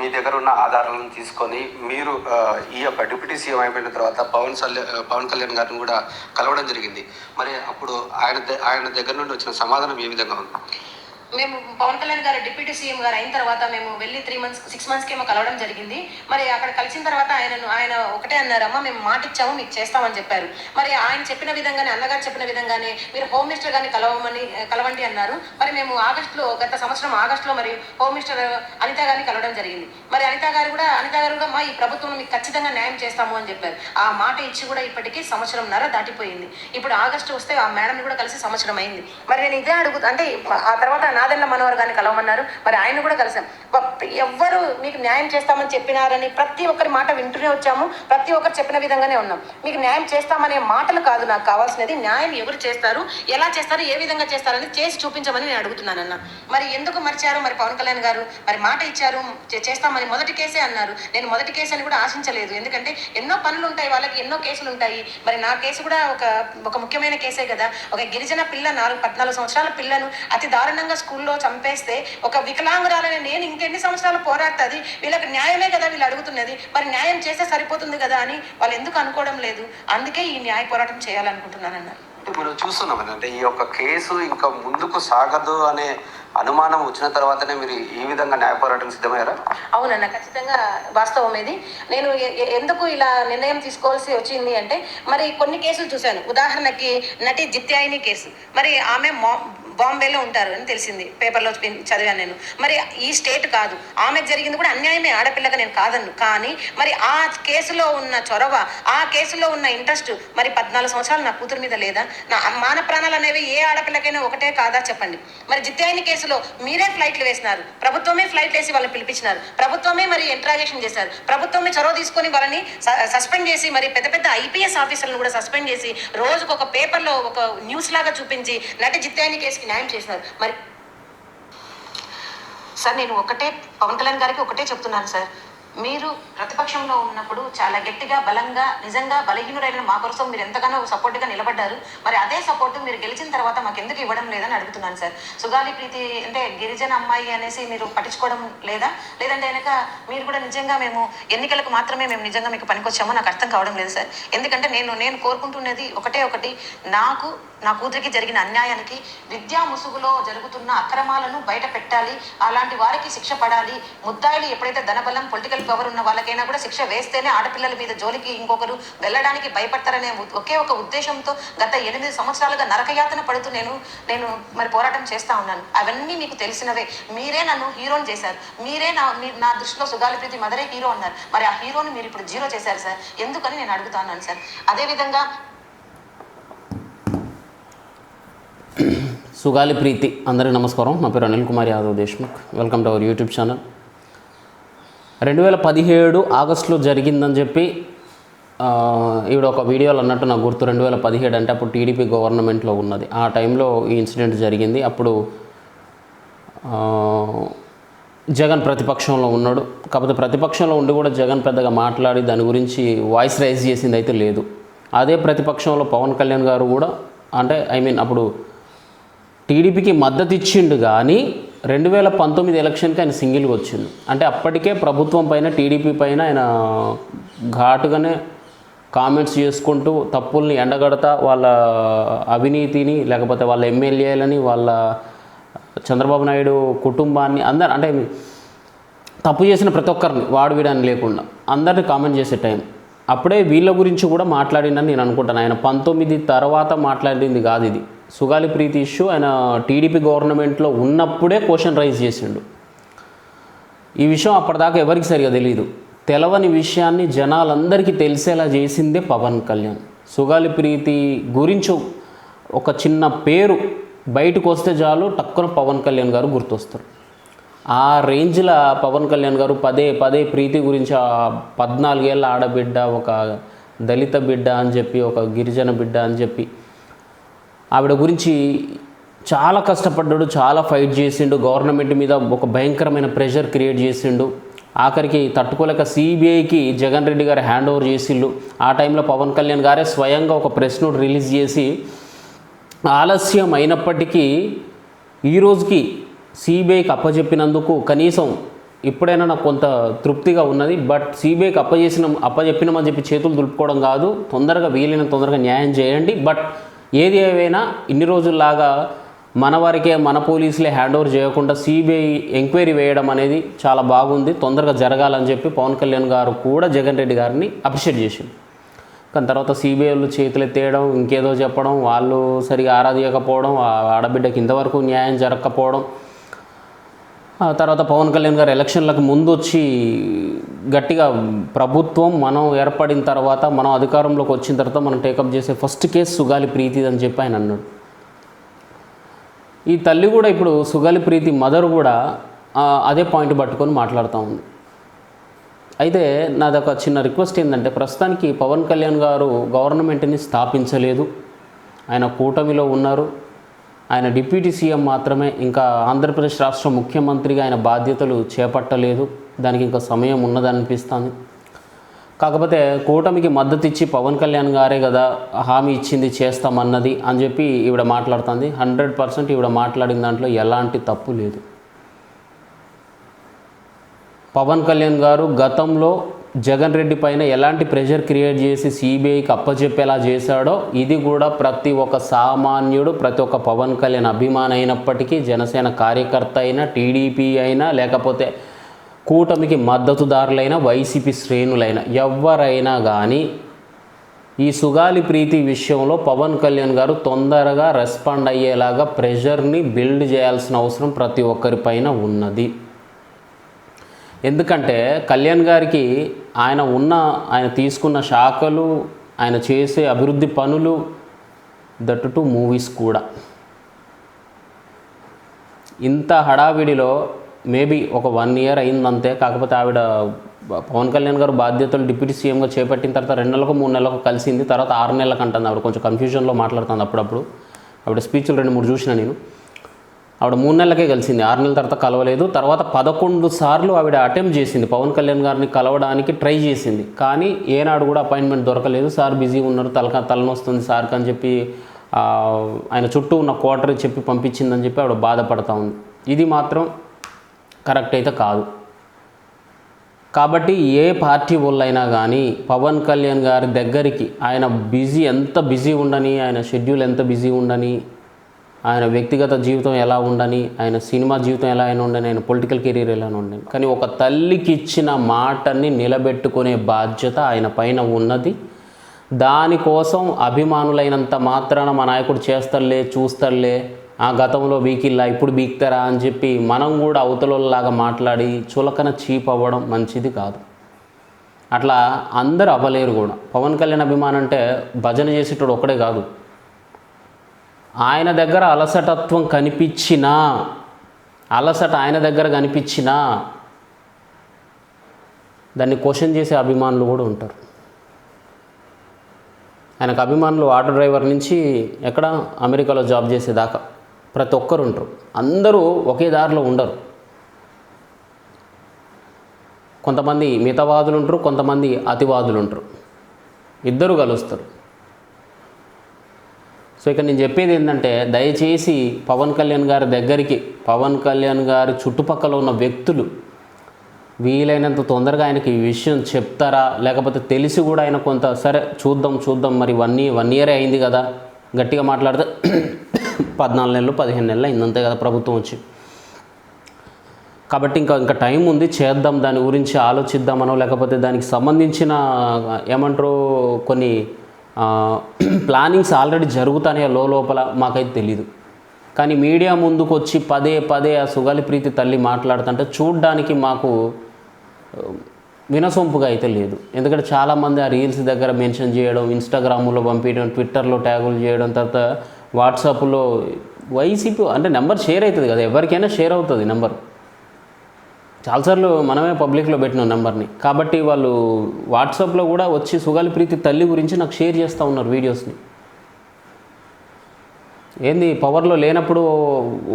మీ దగ్గర ఉన్న ఆధారాలను తీసుకొని మీరు ఈ యొక్క డిప్యూటీ సీఎం అయిపోయిన తర్వాత పవన్ కళ్యాణ్ పవన్ కళ్యాణ్ గారిని కూడా కలవడం జరిగింది. మరి అప్పుడు ఆయన ఆయన దగ్గర నుండి వచ్చిన సమాధానం ఏ విధంగా ఉంది? మేము పవన్ కళ్యాణ్ గారు డిప్యూటీ సీఎం గారు అయిన తర్వాత మేము వెళ్ళి త్రీ మంత్స్ సిక్స్ మంత్స్కి ఏమో కలవడం జరిగింది. మరి అక్కడ కలిసిన తర్వాత ఆయనను ఆయన ఒకటే అన్నారమ్మా మేము మాట ఇచ్చాము మీకు చేస్తామని చెప్పారు. మరి ఆయన చెప్పిన విధంగానే అన్నగారు చెప్పిన విధంగానే మీరు హోమ్ మినిస్టర్ గారిని కలవమని కలవండి అన్నారు. మరి మేము ఆగస్టులో గత సంవత్సరం ఆగస్టులో మరి హోమ్ మినిస్టర్ అనిత గారిని కలవడం జరిగింది. మరి అనిత గారు కూడా అనిత గారు కూడా మా ఈ ప్రభుత్వం మీకు ఖచ్చితంగా న్యాయం చేస్తాము అని చెప్పారు. ఆ మాట ఇచ్చి కూడా ఇప్పటికీ సంవత్సరం నర దాటిపోయింది. ఇప్పుడు ఆగస్టు వస్తే ఆ మేడంని కూడా కలిసి సంవత్సరం అయింది. మరి నేను ఇదే అడుగుతా అంటే ఆ తర్వాత నాదెండ్ల మనోహర్ గారిని కలవమన్నారు. మరి ఆయన కూడా కలిసాం. బ- ఎవ్వరు మీకు న్యాయం చేస్తామని చెప్పినారని ప్రతి ఒక్కరి మాట వింటూనే వచ్చాము. ప్రతి ఒక్కరు చెప్పిన విధంగానే ఉన్నాం. మీకు న్యాయం చేస్తామనే మాటలు కాదు నాకు కావాల్సినది. న్యాయం ఎవరు చేస్తారు? ఎలా చేస్తారు? ఏ విధంగా చేస్తారని చేసి చూపించమని నేను అడుగుతున్నానన్న. మరి ఎందుకు మర్చారు మరి పవన్ కళ్యాణ్ గారు? మరి మాట ఇచ్చారు చే- చేస్తామని మొదటి కేసే అన్నారు. నేను మొదటి కేసు అని కూడా ఆశించలేదు. ఎందుకంటే ఎన్నో పనులు ఉంటాయి వాళ్ళకి ఎన్నో కేసులు ఉంటాయి మరి నా కేసు కూడా ఒక ఒక ముఖ్యమైన కేసే కదా. ఒక గిరిజన పిల్ల నాలుగు పద్నాలుగు సంవత్సరాల పిల్లను అతి దారుణంగా స్కూల్లో చంపేస్తే ఒక వికలాంగురాలని నేను ఇంకెన్ని సంవత్సరాలు పోరాడుతుంది? వీళ్ళకి న్యాయమే కదా వీళ్ళు అడుగుతున్నది. మరి న్యాయం చేస్తే సరిపోతుంది కదా అని వాళ్ళు ఎందుకు అనుకోవడం లేదు? అందుకే ఈ న్యాయ పోరాటం చేయాలనుకుంటున్నానన్న. అంటే మనం చూస్తున్నాం అంటే ఈ యొక్క కేసు ఇంకా ముందుకు సాగదు అనే అనుమానం వచ్చిన తర్వాతనే మీరు ఈ విధంగా న్యాయ పోరాటం సిద్ధమయ్యారా? అవునన్న ఖచ్చితంగా వాస్తవం ఇది. నేను ఎందుకు ఇలా నిర్ణయం తీసుకోవాల్సి వచ్చింది అంటే మరి కొన్ని కేసులు చూశాను. ఉదాహరణకి నటి జిత్యాయిని కేసు. మరి ఆమె బాంబేలో ఉంటారు అని తెలిసింది. పేపర్లో చదివాను నేను. మరి ఈ స్టేట్ కాదు. ఆమెకు జరిగింది కూడా అన్యాయమే. ఆడపిల్లగా నేను కాదన్ను. కానీ మరి ఆ కేసులో ఉన్న చొరవ ఆ కేసులో ఉన్న ఇంట్రెస్ట్ మరి పద్నాలుగు సంవత్సరాలు నా కూతురు మీద లేదా? నా మాన ప్రాణాలు అనేవి ఏ ఆడపిల్లకైనా ఒకటే కాదా చెప్పండి. మరి జిత్యాయిని కేసులో మీరే ఫ్లైట్లు వేసినారు. ప్రభుత్వమే ఫ్లైట్ వేసి వాళ్ళని పిలిపించినారు. ప్రభుత్వమే మరి ఇంట్రాగేషన్ చేశారు. ప్రభుత్వమే చొరవ తీసుకొని వాళ్ళని స- సస్పెండ్ చేసి మరి పెద్ద పెద్ద ఐపీఎస్ ఆఫీసర్లను కూడా సస్పెండ్ చేసి రోజుకు ఒక పేపర్లో ఒక న్యూస్ లాగా చూపించి నటి జిత్యాయిని కేసుకి న్యాయం చేసినారు. మరి సార్ నేను ఒకటే పవన్ కళ్యాణ్ గారికి ఒకటే చెప్తున్నాను సార్. మీరు ప్రతిపక్షంలో ఉన్నప్పుడు చాలా గట్టిగా బలంగా నిజంగా బలహీనుడైన మా కోసం మీరు ఎంతగానో సపోర్ట్గా నిలబడ్డారు. మరి అదే సపోర్ట్ మీరు గెలిచిన తర్వాత మాకు ఎందుకు ఇవ్వడం లేదని అడుగుతున్నాను సార్. సుగాలి ప్రీతి అంటే గిరిజన అమ్మాయి అనేసి మీరు పట్టించుకోవడం లేదా? లేదంటే వెనక మీరు కూడా నిజంగా మేము ఎన్నికలకు మాత్రమే మేము నిజంగా మీకు పనికొచ్చామో నాకు అర్థం కావడం లేదు సార్. ఎందుకంటే నేను నేను కోరుకుంటున్నది ఒకటే ఒకటి. నాకు నా కూతురికి జరిగిన అన్యాయానికి విద్యా ముసుగులో జరుగుతున్న అక్రమాలను బయట పెట్టాలి. అలాంటి వారికి శిక్ష పడాలి. ముద్దాయిలు ఎప్పుడైతే ధనబలం పొలిటికల్ పవర్ ఉన్న వాళ్ళకైనా కూడా శిక్ష వేస్తేనే ఆడపిల్లల మీద జోలికి ఇంకొకరు వెళ్ళడానికి భయపడతారనే ఒకే ఒక ఉద్దేశంతో గత ఎనిమిది సంవత్సరాలుగా నరకయాతన పడుతూ నేను నేను మరి పోరాటం చేస్తా ఉన్నాను. అవన్నీ మీకు తెలిసినవే. మీరే నన్ను హీరోని చేశారు. మీరే నా మీ- నా దృష్టిలో సుగాలి ప్రీతి మదరే హీరో అన్నారు. మరి ఆ హీరోని మీరు ఇప్పుడు జీరో చేశారు సార్. ఎందుకని నేను అడుగుతాను సార్. అదేవిధంగా సుగాలి ప్రీతి అందరికీ నమస్కారం. నా పేరు Anil Kumar Yadav Deshmukh. Welcome to our YouTube channel. రెండు వేల పదిహేడు ఆగస్టులో జరిగిందని చెప్పి ఈవిడ ఒక వీడియోలో అన్నట్టు నాకు గుర్తు. రెండు వేల పదిహేడు అంటే అప్పుడు టీడీపీ గవర్నమెంట్లో ఉన్నది. ఆ టైంలో ఈ ఇన్సిడెంట్ జరిగింది. అప్పుడు జగన్ ప్రతిపక్షంలో ఉన్నాడు. కాకపోతే ప్రతిపక్షంలో ఉండి కూడా జగన్ పెద్దగా మాట్లాడి దాని గురించి వాయిస్ రైజ్ చేసింది అయితే లేదు. అదే ప్రతిపక్షంలో పవన్ కళ్యాణ్ గారు కూడా అంటే ఐ మీన్ అప్పుడు టీడీపీకి మద్దతు ఇచ్చిండు కానీ రెండు వేల పంతొమ్మిది ఎలక్షన్కి ఆయన సింగిల్గా వచ్చింది అంటే అప్పటికే ప్రభుత్వం పైన టీడీపీ పైన ఆయన ఘాటుగానే కామెంట్స్ చేసుకుంటూ తప్పుల్ని ఎండగడతా వాళ్ళ అవినీతిని లేకపోతే వాళ్ళ ఎమ్మెల్యేలని వాళ్ళ చంద్రబాబు నాయుడు కుటుంబాన్ని అందరు అంటే తప్పు చేసిన ప్రతి ఒక్కరిని వాడు వీడని లేకుండా అందరిని కామెంట్ చేసే టైం. అప్పుడే వీళ్ళ గురించి కూడా మాట్లాడిందని నేను అనుకుంటాను. ఆయన పంతొమ్మిది తర్వాత మాట్లాడింది కాదు ఇది. సుగాలి ప్రీతి ఇష్యూ ఆయన టీడీపీ గవర్నమెంట్లో ఉన్నప్పుడే క్వశ్చన్ రైజ్ చేసిండు. ఈ విషయం అప్పటిదాకా ఎవరికి సరిగా తెలియదు తెలవని విషయాన్ని జనాలందరికీ తెలిసేలా చేసిందే పవన్ కళ్యాణ్. సుగాలి ప్రీతి గురించి ఒక చిన్న పేరు బయటకు వస్తే చాలు టక్కున పవన్ కళ్యాణ్ గారు గుర్తొస్తారు. ఆ రేంజ్లో పవన్ కళ్యాణ్ గారు పదే పదే ప్రీతి గురించి ఆ పద్నాలుగేళ్ళ ఆడబిడ్డ ఒక దళిత బిడ్డ అని చెప్పి ఒక గిరిజన బిడ్డ అని చెప్పి ఆవిడ గురించి చాలా కష్టపడ్డాడు చాలా ఫైట్ చేసిండు. గవర్నమెంట్ మీద ఒక భయంకరమైన ప్రెషర్ క్రియేట్ చేసిండు. ఆఖరికి తట్టుకోలేక సిబిఐకి జగన్ రెడ్డి గారు హ్యాండ్ ఓవర్ చేసిండు. ఆ టైంలో పవన్ కళ్యాణ్ గారే స్వయంగా ఒక ప్రెస్ నోట్ రిలీజ్ చేసి ఆలస్యం అయినప్పటికీ ఈ రోజుకి సిబిఐకి అప్పచెప్పినందుకు కనీసం ఇప్పుడైనా నాకు కొంత తృప్తిగా ఉన్నది. బట్ సిబిఐకి అప్పచేసిన అప్పచెప్పినామని చెప్పి చేతులు దులుపుకోవడం కాదు. తొందరగా వీలైన తొందరగా న్యాయం చేయండి. బట్ ఏది ఏవైనా ఇన్ని రోజుల్లాగా మన వారికే మన పోలీసులే హ్యాండ్ ఓవర్ చేయకుండా సిబిఐ ఎంక్వైరీ వేయడం అనేది చాలా బాగుంది తొందరగా జరగాలని చెప్పి పవన్ కళ్యాణ్ గారు కూడా జగన్ రెడ్డి గారిని అప్రిషియేట్ చేసింది కానీ తర్వాత సిబిఐలు చేతులు ఎత్తేయడం ఇంకేదో చెప్పడం వాళ్ళు సరిగా ఆరాధించకపోవడం ఆ ఆడబిడ్డకి ఇంతవరకు న్యాయం జరగకపోవడం తర్వాత పవన్ కళ్యాణ్ గారు ఎలక్షన్లకు ముందు వచ్చి గట్టిగా ప్రభుత్వం మనం ఏర్పడిన తర్వాత మనం అధికారంలోకి వచ్చిన తర్వాత మనం టేకప్ చేసే ఫస్ట్ కేసు సుగాలి ప్రీతి అని చెప్పి ఆయన అన్నాడు. ఈ తల్లి కూడా ఇప్పుడు సుగాలి ప్రీతి మదర్ కూడా అదే పాయింట్ పట్టుకొని మాట్లాడుతూ ఉంది. అయితే నాది ఒక చిన్న రిక్వెస్ట్ ఏంటంటే ప్రస్తుతానికి పవన్ కళ్యాణ్ గారు గవర్నమెంట్ని స్థాపించలేదు. ఆయన కూటమిలో ఉన్నారు. ఆయన డిప్యూటీ సీఎం మాత్రమే. ఇంకా ఆంధ్రప్రదేశ్ రాష్ట్ర ముఖ్యమంత్రిగా ఆయన బాధ్యతలు చేపట్టలేదు. దానికి ఇంకా సమయం ఉన్నదనిపిస్తుంది. కాకపోతే కూటమికి మద్దతు ఇచ్చి పవన్ కళ్యాణ్ గారే కదా హామీ ఇచ్చింది చేస్తామన్నది అని చెప్పి ఈవిడ మాట్లాడుతుంది. హండ్రెడ్ పర్సెంట్ ఈవిడ మాట్లాడిన దాంట్లో ఎలాంటి తప్పు లేదు. పవన్ కళ్యాణ్ గారు గతంలో జగన్ రెడ్డి పైన ఎలాంటి ప్రెషర్ క్రియేట్ చేసి సిబిఐకి అప్పచెప్పేలా చేశాడో ఇది కూడా ప్రతి ఒక్క సామాన్యుడు ప్రతి ఒక్క పవన్ కళ్యాణ్ అభిమాని అయినప్పటికీ జనసేన కార్యకర్త అయినా టీడీపీ అయినా లేకపోతే కూటమికి మద్దతుదారులైన వైసీపీ శ్రేణులైన ఎవరైనా కానీ ఈ సుగాలి ప్రీతి విషయంలో పవన్ కళ్యాణ్ గారు తొందరగా రెస్పాండ్ అయ్యేలాగా ప్రెషర్ని బిల్డ్ చేయాల్సిన అవసరం ప్రతి ఒక్కరిపైన ఉన్నది. ఎందుకంటే కళ్యాణ్ గారికి ఆయన ఉన్న ఆయన తీసుకున్న శాఖలు ఆయన చేసే అభివృద్ధి పనులు దట్ టు మూవీస్ కూడా. ఇంత హడావిడిలో మేబీ ఒక వన్ ఇయర్ అయిందంతే. కాకపోతే ఆవిడ పవన్ కళ్యాణ్ గారు బాధ్యతలు డిప్యూటీ సీఎంగా చేపట్టిన తర్వాత రెండు నెలలకు మూడు నెలలకు కలిసింది. తర్వాత ఆరు నెలలకు అంటుంది ఆవిడ. కొంచెం కన్ఫ్యూజన్లో మాట్లాడుతుంది అప్పుడప్పుడు. ఆవిడ స్పీచ్లు రెండు మూడు చూసిన నేను. ఆవిడ మూడు నెలలకే కలిసింది. ఆరు నెలల తర్వాత కలవలేదు. తర్వాత పదకొండు సార్లు ఆవిడ అటెంప్ట్ చేసింది. పవన్ కళ్యాణ్ గారిని కలవడానికి ట్రై చేసింది. కానీ ఏనాడు కూడా అపాయింట్మెంట్ దొరకలేదు. సార్ బిజీ ఉన్నారు. తలక తలనొస్తుంది సార్కి అని చెప్పి ఆయన చుట్టూ ఉన్న క్వార్టర్ చెప్పి పంపించిందని చెప్పి ఆవిడ బాధపడతా ఉంది. ఇది మాత్రం కరెక్ట్ అయితే కాదు. కాబట్టి ఏ పార్టీ వాళ్ళైనా కానీ పవన్ కళ్యాణ్ గారి దగ్గరికి ఆయన బిజీ ఎంత బిజీ ఉండని ఆయన షెడ్యూల్ ఎంత బిజీ ఉండని ఆయన వ్యక్తిగత జీవితం ఎలా ఉండని ఆయన సినిమా జీవితం ఎలా అయినా ఉండని ఆయన పొలిటికల్ కెరీర్ ఎలా ఉండని. కానీ ఒక తల్లికి ఇచ్చిన మాటని నిలబెట్టుకునే బాధ్యత ఆయన పైన ఉన్నది. దానికోసం అభిమానులైనంత మాత్రాన మా నాయకుడు చేస్తాడులే చూస్తాడులే ఆ గతంలో బీకిల్లా ఇప్పుడు బీక్తారా అని చెప్పి మనం కూడా అవతలలాగా మాట్లాడి చులకన చీప్ అవ్వడం మంచిది కాదు. అట్లా అందరు అవ్వలేరు కూడా. పవన్ కళ్యాణ్ అభిమానం అంటే భజన చేసేటోడు ఒక్కడే కాదు. ఆయన దగ్గర అలసటత్వం కనిపించినా అలసట ఆయన దగ్గర కనిపించినా దాన్ని క్వశ్చన్ చేసే అభిమానులు కూడా ఉంటారు. ఆయనకు అభిమానులు ఆటో డ్రైవర్ నుంచి ఎక్కడ? అమెరికాలో జాబ్ చేసేదాకా ప్రతి ఒక్కరు ఉంటారు. అందరూ ఒకే దారిలో ఉండరు. కొంతమంది మితవాదులు ఉంటారు కొంతమంది అతివాదులు ఉంటారు. ఇద్దరు కలుస్తారు. సో ఇక్కడ నేను చెప్పేది ఏంటంటే దయచేసి పవన్ కళ్యాణ్ గారి దగ్గరికి పవన్ కళ్యాణ్ గారి చుట్టుపక్కల ఉన్న వ్యక్తులు వీలైనంత తొందరగా ఆయనకి ఈ విషయం చెప్తారా? లేకపోతే తెలిసి కూడా ఆయన కొంత సరే చూద్దాం చూద్దాం మరి వన్ ఇయర్ వన్ ఇయరే అయింది కదా గట్టిగా మాట్లాడితే పద్నాలుగు నెలలు పదిహేను నెలలు అయింది అంతే కదా ప్రభుత్వం వచ్చి. కాబట్టి ఇంకా ఇంకా టైం ఉంది చేద్దాం దాని గురించి ఆలోచిద్దామనో లేకపోతే దానికి సంబంధించిన ఏమంటారు కొన్ని ప్లానింగ్స్ ఆల్రెడీ జరుగుతానే లో లోపల మాకైతే తెలీదు. కానీ మీడియా ముందుకు వచ్చి పదే పదే ఆ సుగాలి ప్రీతి తల్లి మాట్లాడుతుంటే చూడ్డానికి మాకు వినసొంపుగా అయితే లేదు. ఎందుకంటే చాలామంది ఆ రీల్స్ దగ్గర మెన్షన్ చేయడం ఇన్స్టాగ్రామ్లో పంపించడం ట్విట్టర్లో ట్యాగులు చేయడం తర్వాత వాట్సాప్లో వైసీపీ అంటే నెంబర్ షేర్ అవుతుంది కదా ఎవరికైనా షేర్ అవుతుంది నెంబర్. చాలాసార్లు మనమే పబ్లిక్లో పెట్టిన నెంబర్ని. కాబట్టి వాళ్ళు వాట్సాప్లో కూడా వచ్చి సుగాలి ప్రీతి తల్లి గురించి నాకు షేర్ చేస్తూ ఉన్నారు వీడియోస్ని. ఏంది పవర్లో లేనప్పుడు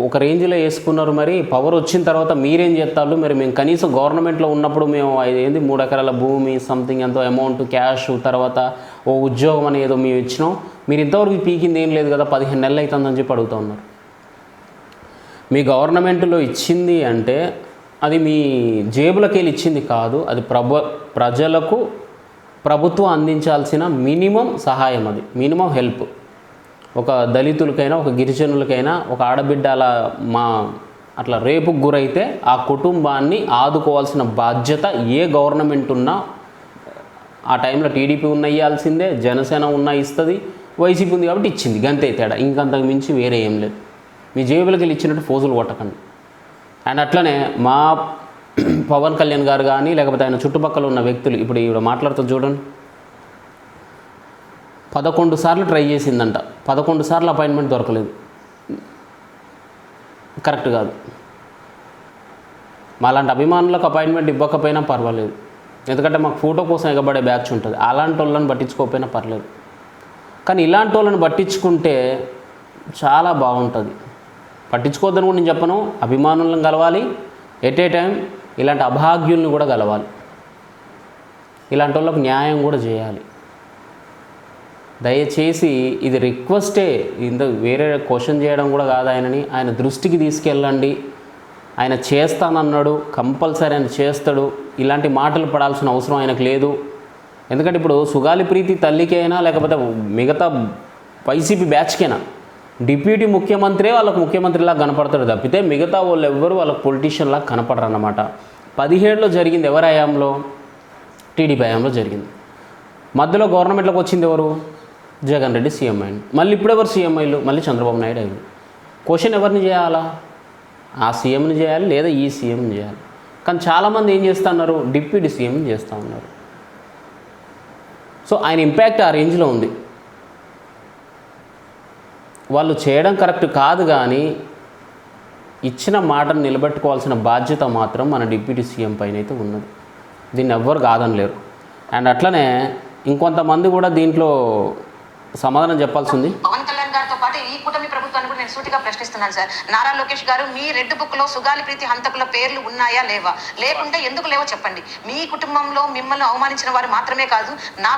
ఒక రేంజ్లో వేసుకున్నారు మరి పవర్ వచ్చిన తర్వాత మీరేం చేస్తారు? మరి మేము కనీసం గవర్నమెంట్లో ఉన్నప్పుడు మేము ఏంది మూడు ఎకరాల భూమి సంథింగ్ ఎంతో అమౌంట్ క్యాష్ తర్వాత ఓ ఉద్యోగం అని ఏదో మేము ఇచ్చినాం. మీరు ఇంతవరకు పీకింది ఏం లేదు కదా పదిహేను నెలలు అవుతుందని చెప్పి అడుగుతూ ఉన్నారు. మీ గవర్నమెంట్లో ఇచ్చింది అంటే అది మీ జేబులకి వెళ్ళి ఇచ్చింది కాదు అది ప్రభ ప్రజలకు ప్రభుత్వం అందించాల్సిన మినిమం సహాయం అది మినిమం హెల్ప్. ఒక దళితులకైనా ఒక గిరిజనులకైనా ఒక ఆడబిడ్డ అలా మా అట్లా రేపుకు గురైతే ఆ కుటుంబాన్ని ఆదుకోవాల్సిన బాధ్యత ఏ గవర్నమెంట్ ఉన్నా ఆ టైంలో టీడీపీ ఉన్న ఇవ్వాల్సిందే జనసేన ఉన్న ఇస్తుంది వైసీపీ ఉంది కాబట్టి ఇచ్చింది. గంతే తేడా. ఇంకంతకు మించి వేరే ఏం లేదు. మీ జేబులకి వెళ్ళి ఇచ్చినట్టు ఫోజులు కొట్టకండి. అండ్ అట్లనే మా పవన్ కళ్యాణ్ గారు కానీ లేకపోతే ఆయన చుట్టుపక్కల ఉన్న వ్యక్తులు ఇప్పుడు ఈవిడ మాట్లాడుతూ చూడండి. పదకొండు సార్లు ట్రై చేసిందంట. పదకొండు సార్లు అపాయింట్మెంట్ దొరకలేదు. కరెక్ట్ కాదు. మాలాంటి అభిమానులకు అపాయింట్మెంట్ ఇవ్వకపోయినా పర్వాలేదు. ఎందుకంటే మాకు ఫోటో కోసం ఎగబడే బ్యాచ్ ఉంటుంది. అలాంటి వాళ్ళని పట్టించుకోకపోయినా పర్లేదు. కానీ ఇలాంటి వాళ్ళని పట్టించుకుంటే చాలా బాగుంటుంది. పట్టించుకోవద్దని కూడా నేను చెప్పను. అభిమానులను కలవాలి. ఎట్ ఏ టైం ఇలాంటి అభాగ్యుల్ని కూడా కలవాలి. ఇలాంటి వాళ్ళకు న్యాయం కూడా చేయాలి. దయచేసి ఇది రిక్వెస్టే ఇంత వేరే క్వశ్చన్ చేయడం కూడా కాదు ఆయనని. ఆయన దృష్టికి తీసుకెళ్ళండి. ఆయన చేస్తానన్నాడు. కంపల్సరీ ఆయన చేస్తాడు. ఇలాంటి మాటలు పడాల్సిన అవసరం ఆయనకు లేదు. ఎందుకంటే ఇప్పుడు సుగాలి ప్రీతి తల్లికైనా లేకపోతే మిగతా వైసీపీ బ్యాచ్కైనా డిప్యూటీ ముఖ్యమంత్రే వాళ్ళకు ముఖ్యమంత్రిలా కనపడతాడు తప్పితే మిగతా వాళ్ళు ఎవ్వరు వాళ్ళకు పొలిటీషియన్లా కనపడరు అన్నమాట పదిహేడులో జరిగింది ఎవరి హయాంలో? టీడీపీ హయాంలో జరిగింది. మధ్యలో గవర్నమెంట్లోకి వచ్చింది ఎవరు? జగన్ రెడ్డి సీఎం అయింది మళ్ళీ ఇప్పుడు ఎవరు సీఎం అయ్యారు? మళ్ళీ చంద్రబాబు నాయుడు అయ్యారు క్వశ్చన్ ఎవరిని చేయాలా? ఆ సీఎంని చేయాలి లేదా ఈ సీఎంని చేయాలి? కానీ చాలామంది ఏం చేస్తున్నారు? డిప్యూటీ సీఎంని చేస్తూ ఉన్నారు. సో ఆయన ఇంపాక్ట్ ఆ రేంజ్లో ఉంది. వాళ్ళు చేయడం కరెక్ట్ కాదు కానీ ఇచ్చిన మాటను నిలబెట్టుకోవాల్సిన బాధ్యత మాత్రం మన డిప్యూటీ సీఎం పైన అయితే ఉన్నది. దీన్ని ఎవ్వరు కాదనలేరు అండ్ అట్లనే ఇంకొంతమంది కూడా దీంట్లో సమాధానం చెప్పాల్సింది ఉంది పవన్ కళ్యాణ్ గారితో పాటు ఈ కూటమి ప్రభుత్వాన్ని కూడా నేను సూటిగా ప్రశ్నిస్తున్నాను సార్. నారా లోకేష్ గారు మీ రెడ్ బుక్లో సుగాలి ప్రీతి హంతకుల పేర్లు ఉన్నాయా లేవా? లేకుంటే ఎందుకు లేవో చెప్పండి. మీ కుటుంబంలో మిమ్మల్ని అవమానించిన వారు మాత్రమే కాదు నా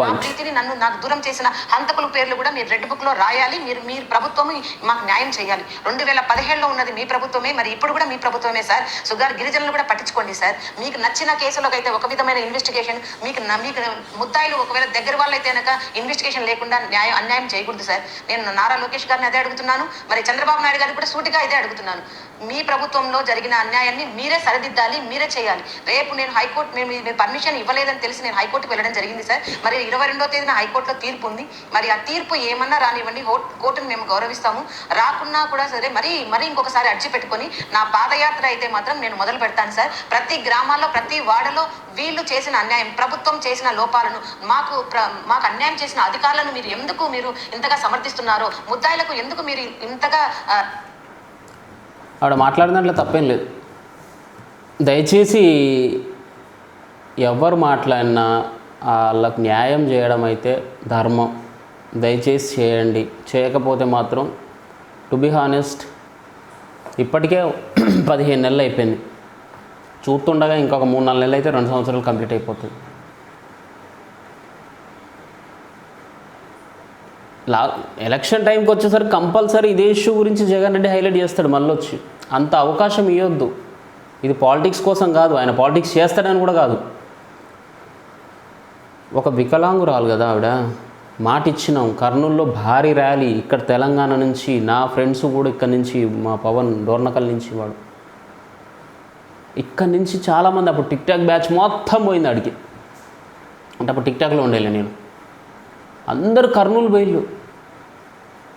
point. ప్రీతిని నన్ను నాకు దూరం చేసిన హంతకుల పేర్లు కూడా మీరు రెడ్ బుక్లో రాయాలి. మీరు మీ ప్రభుత్వం మాకు న్యాయం చేయాలి. రెండు వేల పదిహేడులో ఉన్నది మీ ప్రభుత్వమే మరి ఇప్పుడు కూడా మీ ప్రభుత్వమే సార్. సుగారు గిరిజనులు కూడా పట్టించుకోండి సార్. మీకు నచ్చిన కేసులకు అయితే ఒక విధమైన ఇన్వెస్టిగేషన్ మీకు మీకు ముద్దాయిలు ఒకవేళ దగ్గర వాళ్ళైతే కనుక ఇన్వెస్టిగేషన్ లేకుండా న్యాయం అన్యాయం చేయకూడదు సార్. నేను నారా లోకేష్ గారిని అదే అడుగుతున్నాను. మరి చంద్రబాబు నాయుడు గారిని కూడా సూటిగా ఇదే అడుగుతున్నాను. మీ ప్రభుత్వంలో జరిగిన అన్యాయాన్ని మీరే సరిదిద్దాలి మీరే చేయాలి. రేపు నేను హైకోర్టు మేము మీరు పర్మిషన్ ఇవ్వలేదని తెలిసి నేను హైకోర్టుకు వెళ్ళడం జరిగింది సార్. మరి ఇరవై రెండో తేదీన హైకోర్టులో తీర్పు ఉంది. మరి ఆ తీర్పు ఏమన్నా రానివ్వండి. కోర్టును మేము గౌరవిస్తాము. రాకున్నా కూడా సరే మరి మరి ఇంకొకసారి అర్జీ పెట్టుకొని నా పాదయాత్ర అయితే మాత్రం నేను మొదలు పెడతాను సార్. ప్రతి గ్రామాల్లో ప్రతి వాడలో వీళ్ళు చేసిన అన్యాయం ప్రభుత్వం చేసిన లోపాలను మాకు మాకు అన్యాయం చేసిన అధికారులను మీరు ఎందుకు మీరు ఇంతగా సమర్థిస్తున్నారో ముద్దాయిలకు ఎందుకు మీరు ఇంతగా ఆవిడ మాట్లాడిన దాంట్లో తప్పేం లేదు. దయచేసి ఎవరు మాట్లాడినా వాళ్ళకు న్యాయం చేయడం అయితే ధర్మం. దయచేసి చేయండి. చేయకపోతే మాత్రం టు బి హానెస్ట్ ఇప్పటికే పదిహేను నెలలు అయిపోయింది. చూస్తుండగా ఇంకొక మూడు నాలుగు నెలలు అయితే రెండు సంవత్సరాలు కంప్లీట్ అయిపోతుంది. లా ఎలక్షన్ టైంకి వచ్చేసరికి కంపల్సరీ ఇదే ఇష్యూ గురించి జగన్ రెడ్డి హైలైట్ చేస్తాడు మళ్ళీ వచ్చి అంత అవకాశం ఇవ్వద్దు ఇది పాలిటిక్స్ కోసం కాదు ఆయన పాలిటిక్స్ చేస్తాడని కూడా కాదు. ఒక వికలాంగురాలు కదా ఆవిడ. మాట ఇచ్చినాం కర్నూల్లో భారీ ర్యాలీ ఇక్కడ తెలంగాణ నుంచి నా ఫ్రెండ్స్ కూడా ఇక్కడ నుంచి మా పవన్ డోర్నకల్ నుంచి వాడు. ఇక్కడ నుంచి చాలామంది అప్పుడు టిక్ టాక్ బ్యాచ్ మొత్తం పోయింది ఆడికి. అంటే అప్పుడు టిక్ టాక్లో ఉండేలే నేను. అందరు కర్నూలు బయలు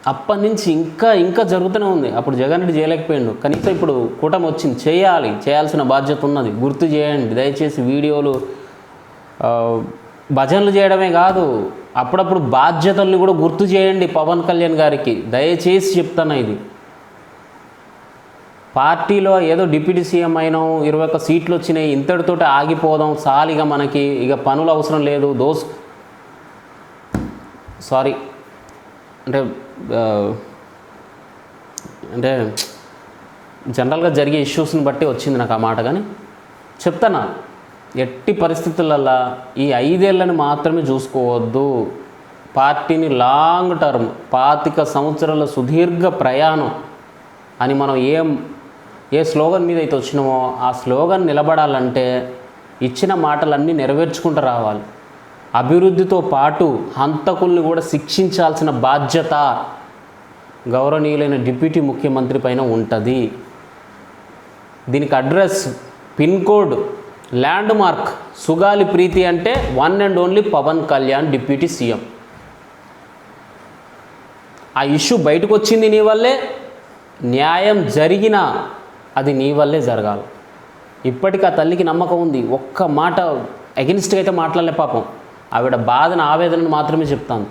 అప్పటి నుంచి ఇంకా ఇంకా జరుగుతూనే ఉంది. అప్పుడు జగన్ రెడ్డి చేయలేకపోయాడు. కనీసం ఇప్పుడు కూటమి వచ్చింది. చేయాలి. చేయాల్సిన బాధ్యత ఉన్నది. గుర్తు చేయండి. దయచేసి వీడియోలు భజనలు చేయడమే కాదు అప్పుడప్పుడు బాధ్యతల్ని కూడా గుర్తు చేయండి పవన్ కళ్యాణ్ గారికి. దయచేసి చెప్తాను ఇది. పార్టీలో ఏదో డిప్యూటీ సీఎం అయినాం ఇరవై ఒక్క సీట్లు వచ్చినాయి ఇంతటితోటి ఆగిపోదాం సాలిగా మనకి ఇక పనులు అవసరం లేదు. Those sorry. అంటే అంటే జనరల్గా జరిగే ఇష్యూస్ని బట్టి వచ్చింది నాకు ఆ మాట కానీ చెప్తానా? ఎట్టి పరిస్థితులల్లో ఈ ఐదేళ్ళని మాత్రమే చూసుకోవద్దు. పార్టీని లాంగ్ టర్మ్ పాతిక సంవత్సరాల సుదీర్ఘ ప్రయాణం అని మనం ఏం ఏ స్లోగన్ మీద అయితే వచ్చినామో ఆ స్లోగన్ నిలబడాలంటే ఇచ్చిన మాటలన్నీ నెరవేర్చుకుంటూ రావాలి. అభివృద్ధితో పాటు హంతకుల్ని కూడా శిక్షించాల్సిన బాధ్యత గౌరవనీయులైన డిప్యూటీ ముఖ్యమంత్రి పైన ఉంటుంది. దీనికి address pin code landmark Sugali Preethi అంటే one and only Pawan Kalyan deputy CM. ఆ ఇష్యూ బయటకు వచ్చింది నీ వల్లే న్యాయం జరిగినా అది నీ వల్లే జరగాలి. ఇప్పటికీ ఆ తల్లికి నమ్మకం ఉంది. ఒక్క మాట అగెనిస్ట్గా అయితే మాట్లాడలే పాపం. ఆవిడ బాధను ఆవేదనను మాత్రమే చెప్తాను.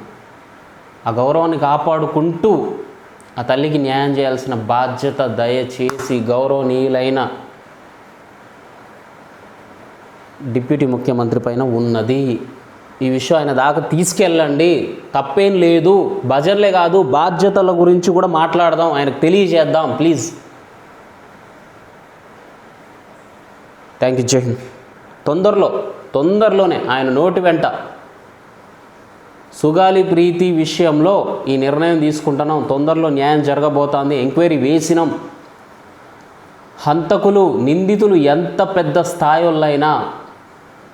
ఆ గౌరవాన్ని కాపాడుకుంటూ ఆ తల్లికి న్యాయం చేయాల్సిన బాధ్యత దయచేసి గౌరవనీయులైన డిప్యూటీ ముఖ్యమంత్రి పైన ఉన్నది. ఈ విషయం ఆయన దాకా తీసుకెళ్ళండి. తప్పేం లేదు. భజనలే కాదు బాధ్యతల గురించి కూడా మాట్లాడదాం. ఆయనకు తెలియజేద్దాం ప్లీజ్. థ్యాంక్ యూ జై హింద్. తొందరలో తొందరలోనే ఆయన నోటి వెంట సుగాలి ప్రీతి విషయంలో ఈ నిర్ణయం తీసుకుంటున్నాం. తొందరలో న్యాయం జరగబోతోంది. ఎంక్వైరీ వేసినాం. హంతకులు నిందితులు ఎంత పెద్ద స్థాయిలైనా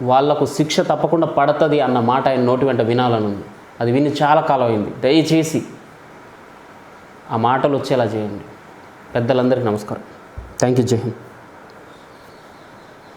వాళ్ళకు శిక్ష తప్పకుండా పడుతుంది అన్న మాట ఆయన నోటి వెంట వినాలనుంది అది విని చాలా కాలం అయింది. దయచేసి ఆ మాటలు వచ్చేలా చేయండి. పెద్దలందరికీ నమస్కారం. థ్యాంక్ యూ జై హింద్.